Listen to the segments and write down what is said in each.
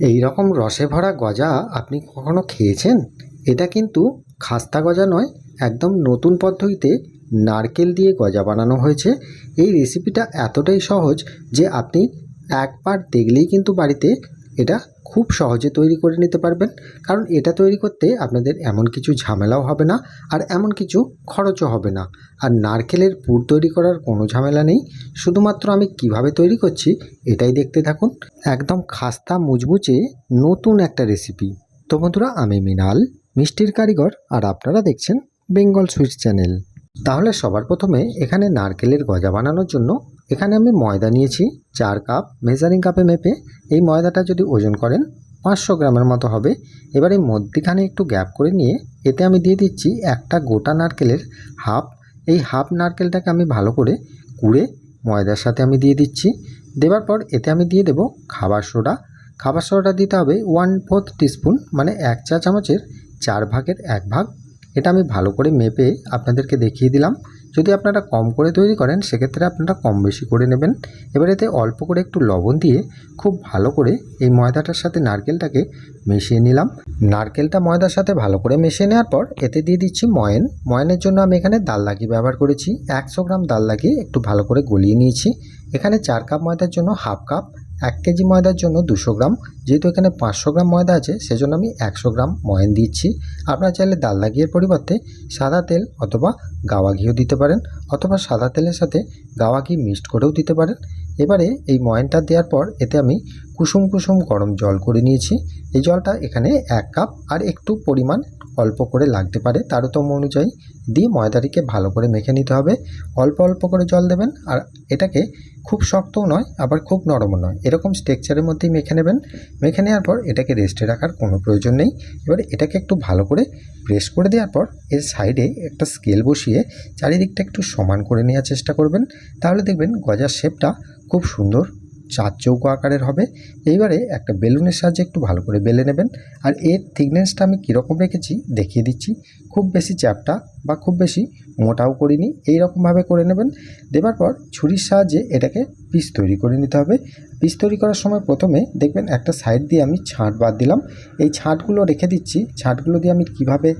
এই রকম রসে ভরা গজা আপনি কখনো খেয়েছেন? এটা কিন্তু খাস্তা গজা নয়, একদম নতুন পদ্ধতিতে নারকেল দিয়ে গজা বানানো হয়েছে। এই রেসিপিটা এতটাই সহজ যে আপনি একবার দেখলেই কিন্তু বাড়িতে এটা খুব সহজে তৈরি করে নিতে পারবেন। কারণ এটা তৈরি করতে আপনাদের এমন কিছু ঝামেলাও হবে না আর এমন কিছু খরচও হবে না। আর নারকেলের পুর তৈরি করার কোনো ঝামেলা নেই। শুধুমাত্র আমি কীভাবে তৈরি করছি এটাই দেখতে থাকুন। একদম খাস্তা মুচমুচে নতুন একটা রেসিপি। তো বন্ধুরা, আমি মিনাল, মিষ্টির কারিগর, আর আপনারা দেখছেন বেঙ্গল সুইটস চ্যানেল। তাহলে সবার প্রথমে এখানে নারকেলের গজা বানানোর জন্য এখানে আমি ময়দা নিয়েছি চার কাপ মেজারিং কাপে মেপে। এই ময়দাটা যদি ওজন করেন, পাঁচশো গ্রামের মতো হবে। এবার এই মধ্যিখানে একটু গ্যাপ করে নিয়ে, এতে আমি দিয়ে দিচ্ছি একটা গোটা নারকেলের হাফ। এই হাফ নারকেলটাকে আমি ভালো করে কুড়ে ময়দার সাথে আমি দিয়ে দিচ্ছি। দেওয়ার পর এতে আমি দিয়ে দেব খাবার সোডা। খাবার সোডাটা দিতে হবে ওয়ান ফোর্থ টিস্পুন মানে এক চা চামচের চার ভাগের এক ভাগ। এটা আমি ভালো করে মেপে আপনাদেরকে দেখিয়ে দিলাম। যদি আপনারা কম করে তৈরি করেন, সেক্ষেত্রে আপনারা কম বেশি করে নেবেন। এবার এতে অল্প করে একটু লবণ দিয়ে খুব ভালো করে এই ময়দাটার সাথে নারকেলটাকে মিশিয়ে নিলাম। নারকেলটা ময়দার সাথে ভালো করে মিশিয়ে নেওয়ার পর এতে দিয়ে দিচ্ছি ময়ন। ময়নের জন্য আমি এখানে দাল লাগি ব্যবহার করেছি। একশো গ্রাম দাল লাগি একটু ভালো করে গলিয়ে নিয়েছি। এখানে চার কাপ ময়দার জন্য হাফ কাপ এক কেজি ময়দার জন্য দুশো গ্রাম। যেহেতু এখানে পাঁচশো গ্রাম ময়দা আছে, সেজন্য আমি একশো গ্রাম ময়ন দিচ্ছি। আপনারা চাইলে ডাল লাগিয়ের পরিবর্তে সাদা তেল অথবা গাওয়া ঘিও দিতে পারেন, অথবা সাদা তেলের সাথে গাওয়া ঘি মিক্সড করেও দিতে পারেন। এবারে এই ময়নটা দেওয়ার পর এতে আমি কুসুম কুসুম গরম জল করে নিয়েছি। এই জলটা এখানে এক কাপ আর একটু পরিমাণ অল্প করে লাগতে পারে তারতম্য অনুযায়ী দিয়ে ময়দাটিকে ভালো করে মেখে নিতে হবে। অল্প অল্প করে জল দেবেন আর এটাকে খুব শক্তও নয়, আবার খুব নরমও নয়। এরকম স্ট্রেকচারের মধ্যেই মেখে নেবেন। মেখে নেওয়ার পর এটাকে রেস্টে রাখার কোনো প্রয়োজন নেই। এবার এটাকে একটু ভালো করে প্রেস করে দেওয়ার পর এর সাইডে একটা স্কেল বসিয়ে চারিদিকটা একটু সমান করে নেওয়ার চেষ্টা করবেন। তাহলে দেখবেন গজার শেপটা খুব সুন্দর চার চৌকো আকারের হবে। এইবারে একটা বেলুনের সাহায্যে একটু ভালো করে বেলে নেবেন। আর এর থিকনেসটা আমি কীরকম রেখেছি দেখিয়ে দিচ্ছি। খুব বেশি চ্যাপটা বা খুব বেশি মোটাও করিনি এই রকমভাবে করে নেবেন। দেবার পর ছুরির সাহায্যে এটাকে পিস তৈরি করে নিতে হবে। পিস তৈরি করার সময় প্রথমে দেখবেন একটা সাইড দিয়ে আমি ছাঁট বাদ দিলাম। এই ছাঁটগুলো রেখে দিচ্ছি। ছাঁটগুলো দিয়ে আমি কীভাবে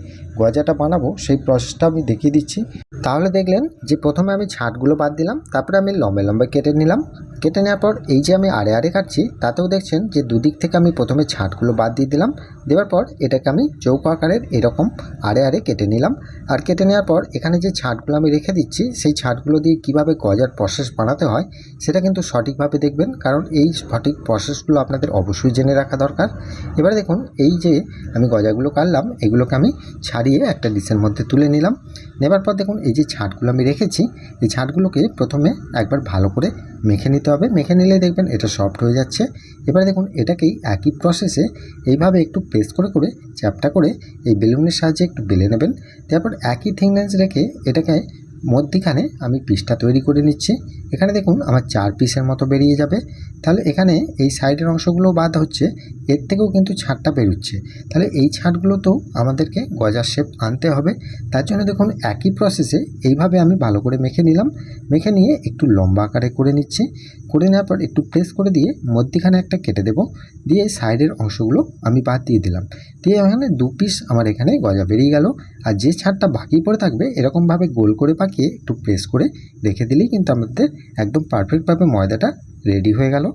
গজাটা বানাবো সেই প্রসেসটা আমি দেখিয়ে দিচ্ছি। তাহলে দেখলেন যে প্রথমে আমি ছাঁটগুলো বাদ দিলাম, তারপরে আমি লম্বে লম্বে কেটে নিলাম। কেটে নেওয়ার পর এই যে আমি আড়ে আড়ে কাটছি, তাতেও দেখছেন যে দুদিক থেকে আমি প্রথমে ছাঁটগুলো বাদ দিয়ে দিলাম, দেওয়ার পর এটাকে আমি চৌকো আকারের এরকম আড়ে আড়ে কেটে নিলাম। আর কেটে নেওয়ার পর এখানে যে ছাঁটগুলো আমি রেখে দিচ্ছি, সেই ছাঁটগুলো দিয়ে কীভাবে গজার প্রসেস বানাতে হয়, সেটা কিন্তু সঠিকভাবে দেখবেন, কারণ এই সঠিক প্রসেসগুলো আপনাদের অবশ্যই জেনে রাখা দরকার। এবারে দেখুন, এই যে আমি গজাগুলো কাটলাম, এগুলোকে আমি ছাড়িয়ে একটা ডিশের মধ্যে তুলে নিলাম। নেবার পর দেখুন, এই যে ছাঁটগুলো আমি রেখেছি, এই ছাঁটগুলোকে প্রথমে একবার ভালো করে মেখে নিতে হবে। মেখে নিলে দেখবেন এটা সফট হয়ে যাচ্ছে। এবারে দেখুন, এটাকেই একই প্রসেসে এইভাবে একটু প্রেস করে করে চ্যাপটা করে এই বেলুনের সাহায্যে একটু বেলে নেবেন। তারপর একই থিকনেস রেখে এটাকে মধ্যিখানে আমি পিসটা তৈরি করে নিচ্ছি। এখানে দেখুন, আমার চার পিসের মতো বেরিয়ে যাবে। তাহলে এখানে এই সাইডের অংশগুলো বাদ হচ্ছে, এর থেকেও কিন্তু ছাঁটটা বেরোচ্ছে। তাহলে এই ছাঁটগুলো তো আমাদেরকে গজার শেপ আনতে হবে। তার জন্য দেখুন, একই প্রসেসে এইভাবে আমি ভালো করে মেখে নিলাম। মেখে নিয়ে একটু লম্বা আকারে করে নিচ্ছি। করে নেওয়ার পর একটু প্রেস করে দিয়ে মধ্যিখানে একটা কেটে দেব। দিয়ে সাইডের অংশগুলো আমি বাদ দিয়ে দিলাম। দিয়ে এখানে দু পিস আমার এখানে গজা বেরিয়ে গেল। আর যে ছাড়টা বাকি পড়ে থাকবে, এরকমভাবে গোল করে পাকিয়ে একটু প্রেস করে রেখে দিলেই কিন্তু আমাদের একদম পারফেক্টভাবে ময়দাটা রেডি হয়ে গেল।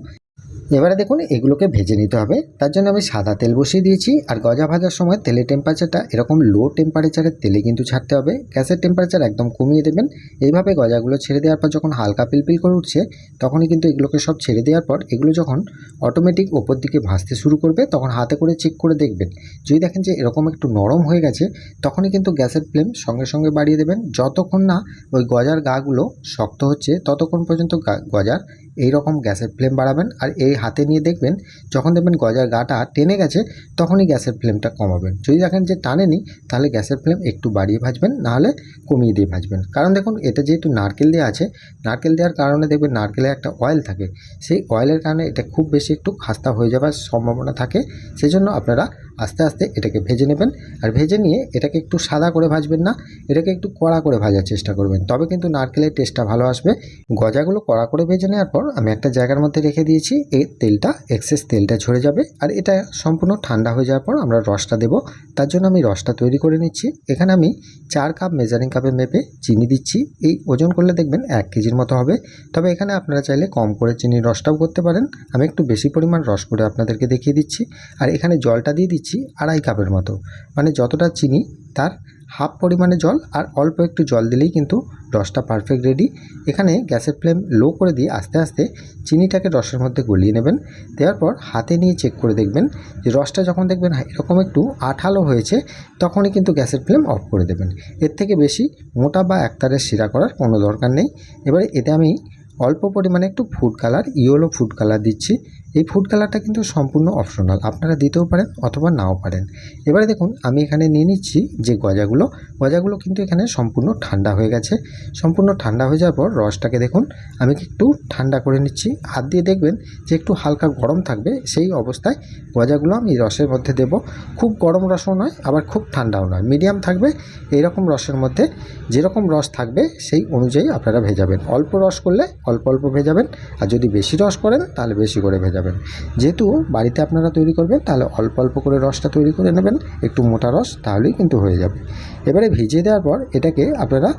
এবারে দেখুন, এগুলোকে ভেজে নিতে হবে। তার জন্য আমি সাদা তেল বসিয়ে দিয়েছি। আর গজা ভাজার সময় তেলের টেম্পারেচারটা এরকম লো টেম্পারেচারের তেলে কিন্তু ছাড়তে হবে। গ্যাসের টেম্পারেচার একদম কমিয়ে দেবেন। এইভাবে গজাগুলো ছেড়ে দেওয়ার পর যখন হালকা পিলপিল করে উঠছে, তখনই কিন্তু এগুলোকে সব ছেড়ে দেওয়ার পর এগুলো যখন অটোমেটিক ওপর দিকে ভাসতে শুরু করবে, তখন হাতে করে চেক করে দেখবেন। যদি দেখেন যে এরকম একটু নরম হয়ে গেছে, তখনই কিন্তু গ্যাসের ফ্লেম সঙ্গে সঙ্গে বাড়িয়ে দেবেন। যতক্ষণ না ওই গজার গাগুলো শক্ত হচ্ছে, ততক্ষণ পর্যন্ত গজার এই রকম গ্যাসের ফ্লেম বাড়াবেন আর এই হাতে নিয়ে দেখবেন যখন দেখবেন গজার গাটা টেনে গেছে, তখনই গ্যাসের ফ্লেমটা কমাবেন। যদি দেখেন যে টানেনি, তাহলে গ্যাসের ফ্লেম একটু বাড়িয়ে ভাজবেন, নাহলে কমিয়ে দিয়ে ভাজবেন। কারণ দেখুন এটা যেহেতু নারকেল দেওয়া আছে, নারকেল দেওয়ার কারণে দেখবেন নারকেলে একটা অয়েল থাকে। সেই অয়েলের কারণে এটা খুব বেশি একটু খাস্তা হয়ে যাওয়ার সম্ভাবনা থাকে। সেজন্য আপনারা আস্তে আস্তে এটাকে ভেজে নেবেন। আর ভেজে নিয়ে এটাকে একটু সাদা করে ভাজবেন না, এটাকে একটু কড়া করে ভাজার চেষ্টা করবেন। তবে কিন্তু নারকেলের টেস্টটা ভালো আসবে। গজাগুলো কড়া করে ভেজে নেওয়ার পর আমি একটা জায়গার মধ্যে রেখে দিয়েছি, এই তেলটা এক্সেস তেলটা ঝরে যাবে। আর এটা সম্পূর্ণ ঠান্ডা হয়ে যাওয়ার পর আমরা রসটা দেবো। তার জন্য আমি রসটা তৈরি করে নিচ্ছি। এখানে আমি চার কাপ মেজারিং কাপে মেপে চিনি দিচ্ছি। এই ওজন করলে দেখবেন এক কেজির মতো হবে। তবে এখানে আপনারা চাইলে কম করে চিনির রসটাও করতে পারেন। আমি একটু বেশি পরিমাণ রস করে আপনাদেরকে দেখিয়ে দিচ্ছি। আর এখানে জলটা দিয়ে দিচ্ছি। আড়াই কাপের মতো। মানে যতটা চিনি, তার হাফ পরিমাণে জল আর অল্প একটু জল দিলেই কিন্তু রসটা পারফেক্ট রেডি এখানে গ্যাসের ফ্লেম লো করে দিয়ে আস্তে আস্তে চিনিটাকে রসের মধ্যে গলিয়ে নেবেন। দেওয়ার পর হাতে নিয়ে চেক করে দেখবেন যে রসটা যখন দেখবেন এরকম একটু আঠালো হয়েছে, তখনই কিন্তু গ্যাসের ফ্লেম অফ করে দেবেন। এর থেকে বেশি মোটা বা একতারের শিরা করার কোনো দরকার নেই। এবারে এতে আমি অল্প পরিমাণে একটু food colour yellow food colour দিচ্ছি। এই ফুড কালারটা কিন্তু সম্পূর্ণ অপশনাল আপনারা দিতেও পারেন অথবা নাও পারেন। এবারে দেখুন, আমি এখানে নিয়ে নিচ্ছি যে গজাগুলো। গজাগুলো কিন্তু এখানে সম্পূর্ণ ঠান্ডা হয়ে গেছে। সম্পূর্ণ ঠান্ডা হয়ে যাওয়ার পর রসটাকে দেখুন, আমি একটু ঠান্ডা করে নিচ্ছি। হাত দিয়ে দেখবেন যে একটু হালকা গরম থাকবে, সেই অবস্থায় গজাগুলো আমি রসের মধ্যে দেব। খুব গরম রসও নয়, আবার খুব ঠান্ডাও নয়। মিডিয়াম থাকবে এই রকম রসের মধ্যে যেরকম রস থাকবে, সেই অনুযায়ী আপনারা ভেজাবেন। অল্প রস করলে অল্প অল্প ভেজাবেন, আর যদি বেশি রস করেন, তাহলে বেশি করে ভেজাবেন। যেহেতু বাড়িতে আপনারা তৈরি করবেন, তাহলে অল্প অল্প করে রসটা তৈরি করে নেবেন। একটু মোটা রস, তাহলেই কিন্তু হয়ে যাবে। এবারে ভিজিয়ে দেওয়ার পর এটাকে আপনারা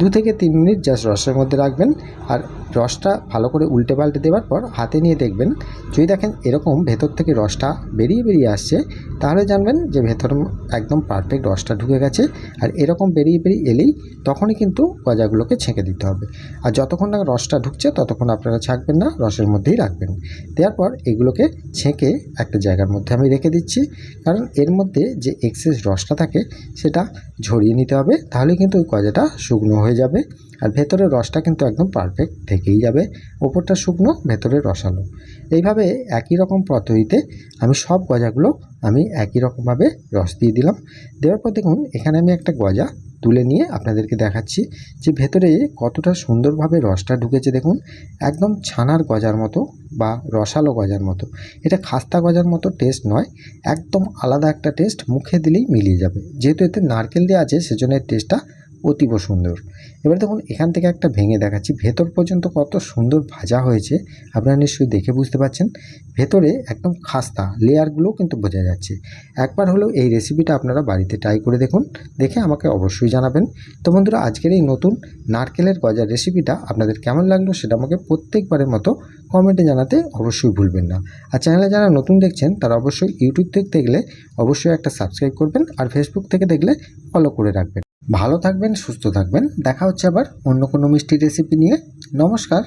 দু থেকে তিন মিনিট জাস্ট রসের মধ্যে রাখবেন আর রসটা ভালো করে উল্টে পাল্টে দেওয়ার পর হাতে নিয়ে দেখবেন, যদি দেখেন এরকম ভেতর থেকে রসটা বেরিয়ে বেরিয়ে আসছে, তাহলে জানবেন যে ভেতর একদম পারফেক্ট রসটা ঢুকে গেছে আর এরকম বেরিয়ে বেরিয়ে এলেই তখনই কিন্তু গজাগুলোকে ছেঁকে দিতে হবে। আর যতক্ষণ না রসটা ঢুকছে ততক্ষণ আপনারা ছাঁকবেন না, রসের মধ্যেই রাখবেন। দেওয়ার পর এগুলোকে ছেঁকে একটা জায়গার মধ্যে আমি রেখে দিচ্ছি, কারণ এর মধ্যে যে এক্সেস রসটা থাকে সেটা ঝরিয়ে নিতে হবে তাহলে কিন্তু ওই গজাটা শুকনো হয়ে যাবে আর ভেতরের রসটা কিন্তু একদম পারফেক্ট থেকেই যাবে। ওপরটা শুকনো, ভেতরে রসালো। এইভাবে একই রকম পদ্ধতিতে আমি সব গজাগুলো আমি একই রকমভাবে রস দিয়ে দিলাম। দেওয়ার পর দেখুন, এখানে আমি একটা গজা তুলে নিয়ে আপনাদেরকে দেখাচ্ছি যে ভেতরে কতটা সুন্দরভাবে রসটা ঢুকেছে দেখুন। একদম ছানার গজার মতো বা রসালো গজার মতো। এটা খাস্তা গজার মতো টেস্ট নয়, একদম আলাদা একটা টেস্ট মুখে দিলেই মিলিয়ে যাবে। যেহেতু এতে নারকেল দেওয়া আছে, সেজন্য টেস্টটা অতীব সুন্দর। এবার দেখুন, এখান থেকে একটা ভেঙে দেখাচ্ছি। ভেতর পর্যন্ত কত সুন্দর ভাজা হয়েছে, আপনারা নিশ্চয়ই দেখে বুঝতে পারছেন। ভেতরে একদম খাস্তা লেয়ারগুলো কিন্তু বোঝা যাচ্ছে। একবার হলেও এই রেসিপিটা আপনারা বাড়িতে ট্রাই করে দেখুন, দেখে আমাকে অবশ্যই জানাবেন। তো বন্ধুরা, আজকের এই নতুন নারকেলের গজার রেসিপিটা আপনাদের কেমন লাগল সেটা আমাকে প্রত্যেকবারের মতো কমেন্টে জানাতে অবশ্যই ভুলবেন না। আর চ্যানেলে যারা নতুন দেখছেন, তারা অবশ্যই ইউটিউব থেকে দেখলে অবশ্যই একটা সাবস্ক্রাইব করবেন আর ফেসবুক থেকে দেখলে ফলো করে রাখবেন। ভালো থাকবেন সুস্থ থাকবেন। দেখা হচ্ছে আবার অন্য কোনো মিষ্টি রেসিপি নিয়ে। নমস্কার।